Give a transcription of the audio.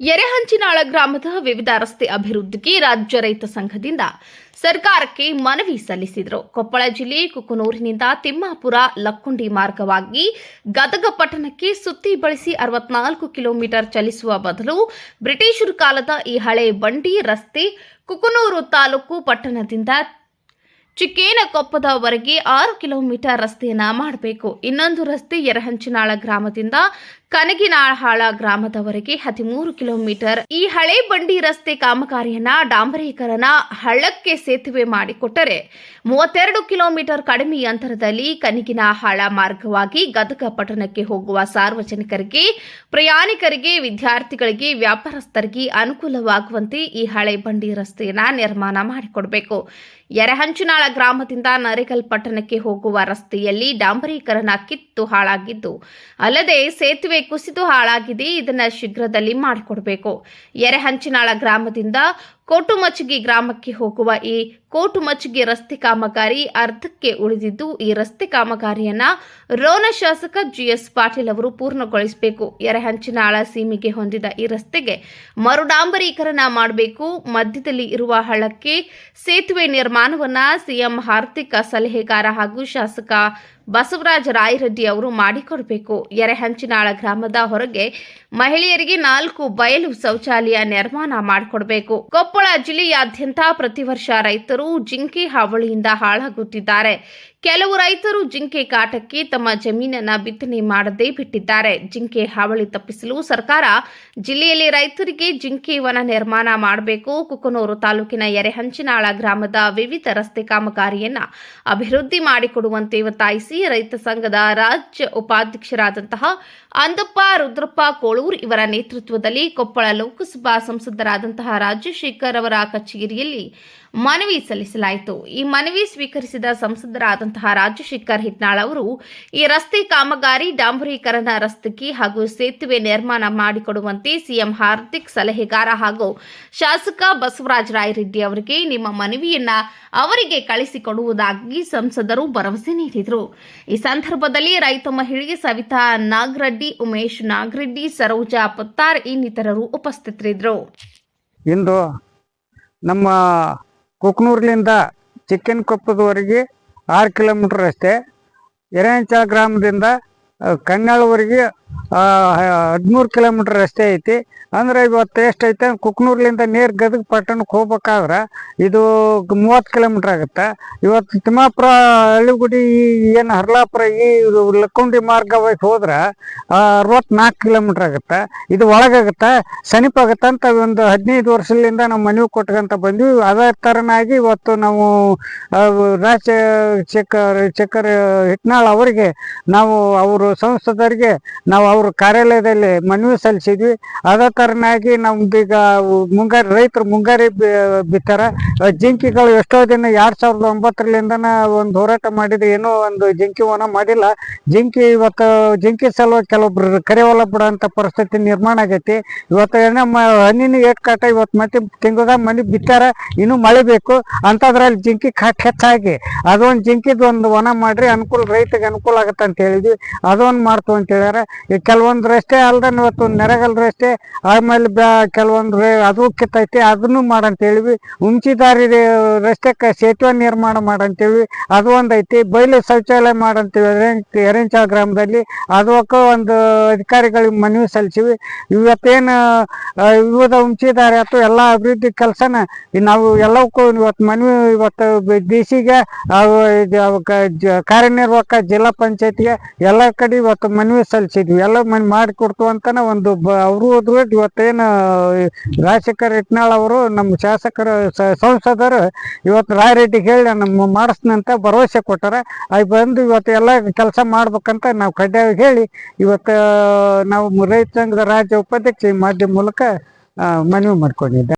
ಎರೆಹಂಚಿನಾಳ ಗ್ರಾಮದ ವಿವಿಧ ರಸ್ತೆ ಅಭಿವೃದ್ಧಿಗೆ ರಾಜ್ಯ ರೈತ ಸಂಘದಿಂದ ಸರ್ಕಾರಕ್ಕೆ ಮನವಿ ಸಲ್ಲಿಸಿದರು. ಕೊಪ್ಪಳ ಜಿಲ್ಲೆ ಕುಕನೂರಿನಿಂದ ತಿಮ್ಮಾಪುರ ಲಕ್ಕುಂಡಿ ಮಾರ್ಗವಾಗಿ ಗದಗ ಪಟ್ಟಣಕ್ಕೆ ಸುತ್ತಿ ಬಳಸಿ ಅರವತ್ನಾಲ್ಕು ಕಿಲೋಮೀಟರ್ ಚಲಿಸುವ ಬದಲು ಬ್ರಿಟಿಷರು ಕಾಲದ ಈ ಹಳೆ ಬಂಡಿ ರಸ್ತೆ ಕುಕನೂರು ತಾಲೂಕು ಪಟ್ಟಣದಿಂದ ಚಿಕ್ಕೇನಕೊಪ್ಪದವರೆಗೆ ಆರು ಕಿಲೋಮೀಟರ್ ರಸ್ತೆಯನ್ನ ಮಾಡಬೇಕು. ಇನ್ನೊಂದು ರಸ್ತೆ ಯರಹಂಚಿನಾಳ ಗ್ರಾಮದಿಂದ ಕನಗಿನಾಳಹಾಳ ಗ್ರಾಮದವರೆಗೆ ಹದಿಮೂರು ಕಿಲೋಮೀಟರ್ ಈ ಹಳೆ ಬಂಡಿ ರಸ್ತೆ ಕಾಮಗಾರಿಯನ್ನ ಡಾಂಬರೀಕರಣ ಹಳ್ಳಕ್ಕೆ ಸೇತುವೆ ಮಾಡಿಕೊಟ್ಟರೆ ಮೂವತ್ತೆರಡು ಕಿಲೋಮೀಟರ್ ಕಡಿಮೆ ಅಂತರದಲ್ಲಿ ಕನಗಿನಾಳ ಮಾರ್ಗವಾಗಿ ಗದಗ ಪಟ್ಟಣಕ್ಕೆ ಹೋಗುವ ಸಾರ್ವಜನಿಕರಿಗೆ, ಪ್ರಯಾಣಿಕರಿಗೆ, ವಿದ್ಯಾರ್ಥಿಗಳಿಗೆ, ವ್ಯಾಪಾರಸ್ಥರಿಗೆ ಅನುಕೂಲವಾಗುವಂತೆ ಈ ಹಳೆ ಬಂಡಿ ರಸ್ತೆಯನ್ನ ನಿರ್ಮಾಣ ಮಾಡಿಕೊಡಬೇಕು. ಯರಹಂಚಿನಾಳ ಗ್ರಾಮದಿಂದ ನರೇಗಲ್ ಪಟ್ಟಣಕ್ಕೆ ಹೋಗುವ ರಸ್ತೆಯಲ್ಲಿ ಡಾಂಬರೀಕರಣ ಕಿತ್ತು ಹಾಳಾಗಿದ್ದು, ಅಲ್ಲದೆ ಸೇತುವೆ ಕುಸಿದು ಹಾಳಾಗಿದೆ. ಇದನ್ನ ಶೀಘ್ರದಲ್ಲಿ ಮಾಡಿಕೊಡಬೇಕು. ಎರೆಹಂಚಿನಾಳ ಗ್ರಾಮದಿಂದ ಕೋಟುಮಚಗಿ ಗ್ರಾಮಕ್ಕೆ ಹೋಗುವ ಈ ಕೋಟುಮಚ್ಚಿಗೆ ರಸ್ತೆ ಕಾಮಗಾರಿ ಅರ್ಧಕ್ಕೆ ಉಳಿದಿದ್ದು, ಈ ರಸ್ತೆ ಕಾಮಗಾರಿಯನ್ನ ರೋಣ ಶಾಸಕ ಜಿಎಸ್ ಪಾಟೀಲ್ ಅವರು ಪೂರ್ಣಗೊಳಿಸಬೇಕು. ಎರೆಹಂಚಿನಾಳ ಸೀಮೆಗೆ ಹೊಂದಿದ ಈ ರಸ್ತೆಗೆ ಮರುಡಾಂಬರೀಕರಣ ಮಾಡಬೇಕು. ಮಧ್ಯದಲ್ಲಿ ಇರುವ ಹಳ್ಳಕ್ಕೆ ಸೇತುವೆ ನಿರ್ಮಾಣವನ್ನ ಸಿಎಂ ಆರ್ಥಿಕ ಸಲಹೆಗಾರ ಹಾಗೂ ಶಾಸಕ ಬಸವರಾಜ ರಾಯರೆಡ್ಡಿ ಅವರು ಮಾಡಿಕೊಡಬೇಕು. ಎರೆಹಂಚಿನಾಳ ಗ್ರಾಮದ ಹೊರಗೆ ಮಹಿಳೆಯರಿಗೆ ನಾಲ್ಕು ಬಯಲು ಶೌಚಾಲಯ ನಿರ್ಮಾಣ ಮಾಡಿಕೊಡಬೇಕು. ಕೊಪ್ಪಳ ಜಿಲ್ಲೆಯಾದ್ಯಂತ ಪ್ರತಿ ವರ್ಷ ರೈತರು ಜಿಂಕೆ ಹಾವಳಿಯಿಂದ ಹಾಳಾಗುತ್ತಿದ್ದಾರೆ. ಕೆಲವು ರೈತರು ಜಿಂಕೆ ಕಾಟಕ್ಕೆ ತಮ್ಮ ಜಮೀನನ್ನ ಬಿತ್ತನೆ ಮಾಡದೇ ಬಿಟ್ಟಿದ್ದಾರೆ. ಜಿಂಕೆ ಹಾವಳಿ ತಪ್ಪಿಸಲು ಸರ್ಕಾರ ಜಿಲ್ಲೆಯಲ್ಲಿ ರೈತರಿಗೆ ಜಿಂಕೆ ವನ ನಿರ್ಮಾಣ ಮಾಡಬೇಕು. ಕುಕನೂರು ತಾಲೂಕಿನ ಎರೆಹಂಚಿನಾಳ ಗ್ರಾಮದ ವಿವಿಧ ರಸ್ತೆ ಕಾಮಗಾರಿಯನ್ನು ಅಭಿವೃದ್ಧಿ ಮಾಡಿಕೊಡುವಂತೆ ಒತ್ತಾಯಿಸಿ ರೈತ ಸಂಘದ ರಾಜ್ಯ ಉಪಾಧ್ಯಕ್ಷರಾದಂತಹ ಅಂದಪ್ಪ, ರುದ್ರಪ್ಪ ಕೋಳೂರ್ ಇವರ ನೇತೃತ್ವದಲ್ಲಿ ಕೊಪ್ಪಳ ಲೋಕಸಭಾ ಸಂಸದರಾದಂತಹ ರಾಜಶೇಖರ್ ಅವರ ಕಚೇರಿಯಲ್ಲಿ ಮನವಿ ಸಲ್ಲಿಸಲಾಯಿತು. ಈ ಮನವಿ ಸ್ವೀಕರಿಸಿದ ಸಂಸದರಾದಂತಹ ರಾಜಶೇಖರ್ ಹಿಟ್ನಾಳ್ ಅವರು ಈ ರಸ್ತೆ ಕಾಮಗಾರಿ ಡಾಂಬರೀಕರಣ ರಸ್ತೆಗೆ ಹಾಗೂ ಸೇತುವೆ ನಿರ್ಮಾಣ ಮಾಡಿಕೊಡುವಂತೆ ಸಿಎಂ ಹಾರ್ದಿಕ್ ಸಲಹೆಗಾರ ಹಾಗೂ ಶಾಸಕ ಬಸವರಾಜ ರಾಯರೆಡ್ಡಿ ಅವರಿಗೆ ನಿಮ್ಮ ಮನವಿಯನ್ನ ಅವರಿಗೆ ಕಳಿಸಿಕೊಡುವುದಾಗಿ ಸಂಸದರು ಭರವಸೆ ನೀಡಿದರು. ಈ ಸಂದರ್ಭದಲ್ಲಿ ರೈತ ಮಹಿಳೆ ಸವಿತಾ ನಾಗರೆಡ್ಡಿ, ಉಮೇಶ್ ನಾಗರೆಡ್ಡಿ, ಸರೋಜಾ ಪತ್ತಾರ್ ಇನ್ನಿತರರು ಉಪಸ್ಥಿತರಿದ್ದರು. ಇಂದು ನಮ್ಮ ಕುಕ್ನೂರ್ಲಿಂದ ಚಿಕ್ಕನಕೊಪ್ಪದವರೆಗೆ ಆರು ಕಿಲೋಮೀಟ್ರ್ ರಸ್ತೆ ಎರೆಹಂಚ ಗ್ರಾಮದಿಂದ ಕನ್ನಾಳವರೆಗೆ ಹದಿಮೂರು ಕಿಲೋಮೀಟ್ರ್ ರಸ್ತೆ ಐತಿ. ಅಂದ್ರೆ ಇವತ್ತು ಐತೆ? ಕುಕ್ನೂರ್ಲಿಂದ ನೇರ್ ಗದಗ ಪಟ್ಟಣಕ್ಕೆ ಹೋಗ್ಬೇಕಾದ್ರೆ ಇದು ಮೂವತ್ತು ಕಿಲೋಮೀಟ್ರ್ ಆಗುತ್ತೆ? ಇವತ್ತು ತಿಮ್ಮಾಪುರ, ಹಳ್ಳಿಗುಡಿ ಏನು ಹರ್ಲಾಪುರ, ಈ ಲಕ್ಕುಂಡಿ ಮಾರ್ಗವಾಗಿ ಹೋದ್ರೆ ಅರವತ್ನಾಲ್ಕು ಕಿಲೋಮೀಟ್ರ್ ಆಗುತ್ತೆ? ಇದು ಒಳಗಾಗುತ್ತೆ ಸಮೀಪ ಆಗುತ್ತೆ ಅಂತ ಒಂದು ಹದಿನೈದು ವರ್ಷದಿಂದ ನಮ್ಮ ಮನವಿ ಕೊಟ್ಕೊಂತ ಬಂದ್ವಿ. ಅದೇ ಥರನಾಗಿ ಇವತ್ತು ನಾವು ರಾಜ ಚಕ್ಕರ್ ಚಕ್ಕರ್ ಹಿಟ್ನಾಳ್ ಅವರಿಗೆ ನಾವು, ಅವರು ಸಂಸದರಿಗೆ ನಾವು ಅವ್ರ ಕಾರ್ಯಾಲಯದಲ್ಲಿ ಮನವಿ ಸಲ್ಲಿಸಿದ್ವಿ. ಅದೇ ನಮ್ದು ಈಗ ಮುಂಗಾರು ರೈತರು ಮುಂಗಾರಿ ಬಿತ್ತಾರ. ಜಿಂಕಿಗಳು ಎಷ್ಟೋ ದಿನ ಎರಡ್ ಸಾವಿರದ ಒಂಬತ್ತರಲ್ಲಿಂದನ ಒಂದು ಹೋರಾಟ ಮಾಡಿದ್ರೆ ಏನೋ ಒಂದು ಜಿಂಕಿ ವನ ಮಾಡಿಲ್ಲ. ಜಿಂಕಿ ಇವತ್ತು, ಜಿಂಕಿ ಸಲುವಾಗಿ ಕೆಲವೊಬ್ರು ಕರೆವಲ್ಲ ಬಿಡೋಂಥ ಪರಿಸ್ಥಿತಿ ನಿರ್ಮಾಣ ಆಗೈತಿ. ಇವತ್ತು ಏನೋ ಹಣ್ಣಿನ ಏಟ್ ಕಾಟ ಇವತ್ತು ಮತ್ತೆ ತಿಂಗಳದಾಗ ಮನೆ ಬಿತ್ತಾರ. ಇನ್ನೂ ಮಳೆ ಬೇಕು. ಅಂಥದ್ರಲ್ಲಿ ಜಿಂಕಿ ಕಾಟ ಹೆಚ್ಚಾಗಿ. ಅದೊಂದು ಜಿಂಕಿದ ಒಂದು ವನ ಮಾಡ್ರಿ ಅನುಕೂಲ ರೈತಗೆ ಅನುಕೂಲ ಆಗತ್ತೆ ಅಂತ ಹೇಳಿದ್ವಿ. ಅದೊಂದು ಮಾಡ್ತು ಅಂತ ಹೇಳ್ಯಾರ. ಕೆಲವೊಂದು ರಸ್ತೆ ಅಲ್ದ ಇವತ್ತು ನೆರಗಲ್ ರಸ್ತೆ ಆಮೇಲೆ ಕೆಲವೊಂದು ಅದು ಕಿತ್ತೈತಿ ಅದನ್ನು ಮಾಡಂತೇಳಿ ಉಂಚಿದಾರಿ ರಸ್ತೆಗೆ ಸೇತುವೆ ನಿರ್ಮಾಣ ಮಾಡಂತೇಳಿ, ಅದು ಒಂದೈತಿ. ಬಯಲು ಶೌಚಾಲಯ ಮಾಡಂತೀವಿ ಎರೆಂಚಾಳ ಗ್ರಾಮದಲ್ಲಿ ಅದಕ್ಕೆ ಒಂದು ಅಧಿಕಾರಿಗಳಿಗೆ ಮನವಿ ಸಲ್ಲಿಸಿವಿ. ಇವತ್ತೇನು ವಿವಿಧ ಉಂಚಿದಾರಿ ಅಥವಾ ಎಲ್ಲ ಅಭಿವೃದ್ಧಿ ಕೆಲಸನ ನಾವು ಎಲ್ಲವಕ್ಕೂ ಇವತ್ತು ಮನವಿ, ಇವತ್ತು ಡಿ ಸಿಗೆ ಕಾರ್ಯನಿರ್ವಾಹಕ ಜಿಲ್ಲಾ ಪಂಚಾಯತಿಗೆ ಎಲ್ಲ ಕಡೆ ಇವತ್ತು ಮನವಿ ಸಲ್ಲಿಸಿದ್ವಿ. ಮನ್ ಮಾಡಿಕೊಡ್ತು ಅಂತಾನೆ ಒಂದು ಅವರು ಹೋದ್ರು ಇವತ್ತೇನು ರಾಜಶೇಖರ್ ಇಟ್ನಾಳ್ ಅವರು ನಮ್ಮ ಶಾಸಕರ ಸಂಸದರು ಇವತ್ತು ರಾಯರೆಡ್ಡಿಗೆ ಹೇಳಿ ನಮ್ಮ ಮಾಡಿಸ್ನಂತ ಭರವಸೆ ಕೊಟ್ಟಾರ. ಅಲ್ಲಿ ಬಂದು ಇವತ್ತು ಎಲ್ಲ ಕೆಲಸ ಮಾಡ್ಬೇಕಂತ ನಾವು ಕಡ್ಡಾಯ ಹೇಳಿ ಇವತ್ತು ನಾವು ರೈತ ಸಂಘದ ರಾಜ್ಯ ಉಪಾಧ್ಯಕ್ಷ ಈ ಮಾಧ್ಯಮ ಮೂಲಕ ಮನವಿ ಮಾಡ್ಕೊಂಡಿದ್ದೆ.